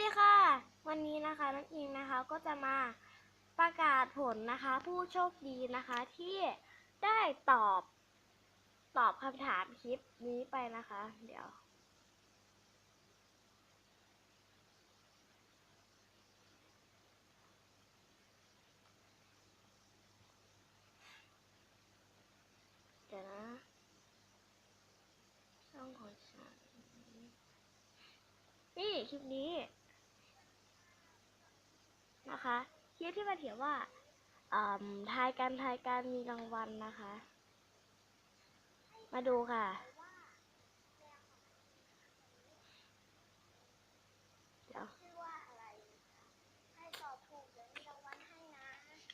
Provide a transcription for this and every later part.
ดีค่ะ วันนี้นะคะน้องอิงนะคะก็จะมาประกาศผลนะคะ ผู้โชคดีนะคะที่ได้ตอบตอบคำถามคลิปนี้ไปนะคะ เดี๋ยว เดี๋ยวนะช่องของฉันนี่คลิปนี้ นะคะคลิปที่มาเถียงว่าอ่าทายกันทายกันมีรางวัลนะคะ มาดูค่ะ เดี๋ยว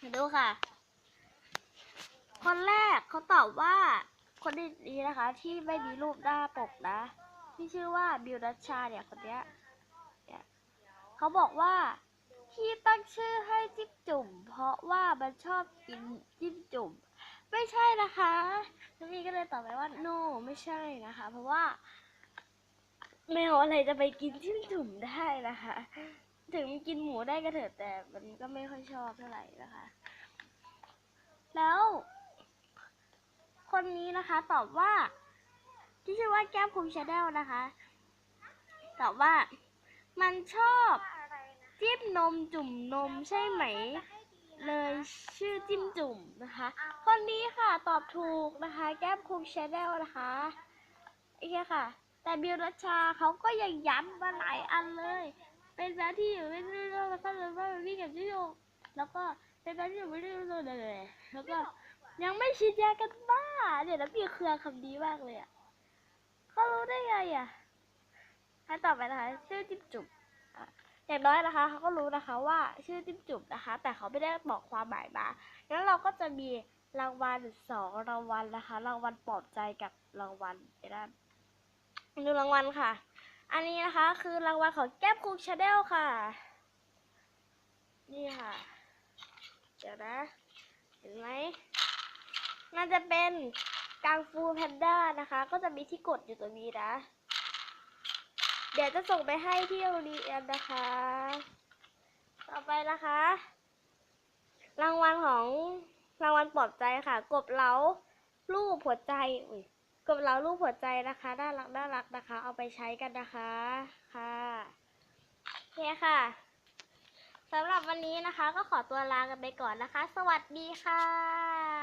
มาดูค่ะ คนแรกเขาตอบว่า คนนี้นะคะ ที่ไม่มีรูปหน้าปกนะ ที่ชื่อว่าบิวดัชชาเนี่ยคนเนี้ยเขาบอกว่า ที่ตั้งชื่อให้จิ้มจุ่ม เพราะว่ามันชอบกินจิ้มจุ่ม ไม่ใช่นะคะน้องมีก็เลยตอบไปว่า no ไม่ใช่นะคะ เพราะว่า แมวอะไรจะไปกินจิ้มจุ่มได้นะคะ ถึงกินหมูได้ก็เถอะแต่มันก็ไม่ค่อยชอบเท่าไหร่นะคะ แล้ว คนนี้นะคะตอบว่า ที่ชื่อว่าแก้มคุมชาแนลนะคะ ตอบว่ามันชอบ จิ้มนมจุ่มนมใช่ไหม เลยชื่อจิ้มจุ่มนะคะ คนนี้ค่ะตอบถูกนะคะ แก้มคุมชาแนลนะคะโอเคค่ะ แต่บิวรัชาเขาก็ยังย้ำมาหลายอันเลย เป็นร้านที่อยู่ไม่ได้เรื่องแล้วก็เลยว่าวิ่งกับที่โยกแล้วก็เป็นร้านที่อยู่ไม่ได้เรื่องเลยแล้วก็ยังไม่ฉีดยากันบ้าเดี๋ยวนะพี่เครือคำนี้มากเลยอะเขารู้ได้ไงอะให้ต่อไปนะคะชื่อจิ้มจุ่ม อย่างน้อยนะคะเขาก็รู้นะคะว่าชื่อจิ้มจุ่มนะคะ แต่เขาไม่ได้บอกความหมายมางั้นเราก็จะมีรางวัลสองรางวัลนะคะ รางวัลปลอบใจกับรางวัลเดี๋ยวนดูรางวัลค่ะ อันนี้นะคะคือรางวัลของแก้มคุกชาแนลค่ะ นี่ค่ะ เดี๋ยวนะ เห็นไหมน่าจะเป็นกังฟูแพนด้านะคะ ก็จะมีที่กดอยู่ตรงนี้นะ เดี๋ยวจะส่งไปให้ที่โรงเรียนนะคะ ต่อไปนะคะ รางวัลของรางวัลปลอบใจค่ะ กบเล้ารูปหัวใจอุ้ยกบเล้ารูปหัวใจนะคะน่ารักน่ารักนะคะ เอาไปใช้กันนะคะค่ะโอเคค่ะสำหรับวันนี้นะคะ ก็ขอตัวลากันไปก่อนนะคะ สวัสดีค่ะ